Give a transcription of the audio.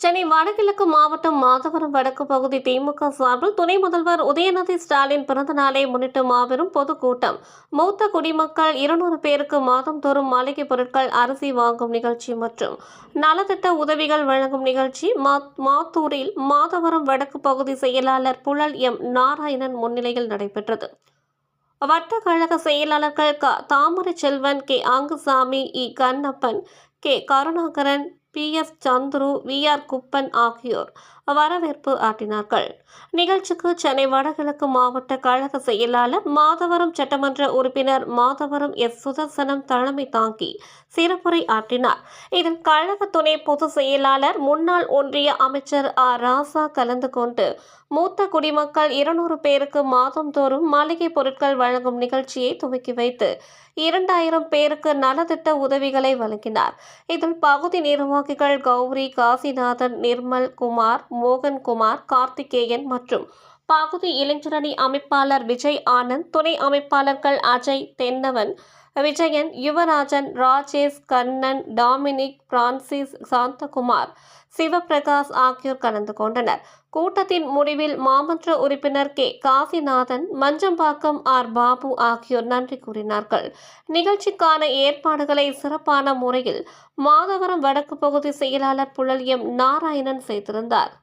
சென்னை வடகிழக்கு மாவட்டம் மாதவரம் வடக்கு பகுதி திமுக சார்பில் துணை முதல்வர் உதயநிதி ஸ்டாலின் பிறந்த நாளை முன்னிட்டு மாபெரும் பொதுக்கூட்டம் மூத்த குடிமக்கள் இருநூறு பேருக்கு மாதந்தோறும் மளிகை பொருட்கள் அரிசி வாங்கும் நிகழ்ச்சி மற்றும் நலத்திட்ட உதவிகள் வழங்கும் நிகழ்ச்சி. மாத்தூரில் மாதவரம் வடக்கு பகுதி செயலாளர் புழல் எம் நாராயணன் முன்னிலையில் நடைபெற்றது. வட்ட கழக செயலாளர்கள் க தாமரை செல்வன் கே. ஆங்குசாமி இ. Kannappan K. Karunakaran P. S. Chandru V. R. Kuppan ஆகியோர் வரவேற்பு ஆற்றினார்கள். நிகழ்ச்சிக்கு சென்னை வடகிழக்கு மாவட்ட கழக செயலாளர் மாதவரம் சட்டமன்ற உறுப்பினர் மாதவரம் எஸ். சுதர்சனம் தலைமை தாங்கி சிறப்புரை ஆற்றினார். இதில் கழக துணை பொதுச் செயலாளர் முன்னாள் ஒன்றிய அமைச்சர் ஆர் ராசா கலந்து கொண்டு மூத்த குடிமக்கள் இருநூறு பேருக்கு மாதந்தோறும் மளிகை பொருட்கள் வழங்கும் நிகழ்ச்சியை துவக்கி வைத்து இரண்டாயிரம் பேருக்கு நலத்திட்ட உதவிகளை வழங்கினார். இதில் பகுதி நிர்வாகிகள் கௌரி காசிநாதன் நிர்மல் குமார் மோகன்குமார் கார்த்திகேயன் மற்றும் பகுதி இளைஞரணி அமைப்பாளர் விஜய் ஆனந்த் துணை அமைப்பாளர்கள் அஜய் தென்னவன் விஜயன் யுவராஜன் ராஜேஷ் கண்ணன் டாமினிக் பிரான்சிஸ் சாந்தகுமார் சிவபிரகாஷ் ஆகியோர் கலந்து கொண்டனர். கூட்டத்தின் முடிவில் மாமன்ற உறுப்பினர் கே. காசிநாதன் மஞ்சம்பாக்கம் ஆர். பாபு ஆகியோர் நன்றி கூறினார்கள். நிகழ்ச்சிக்கான ஏற்பாடுகளை சிறப்பான முறையில் மாதவரம் வடக்கு பகுதி செயலாளர் புழல் எம். நாராயணன் செய்திருந்தார்.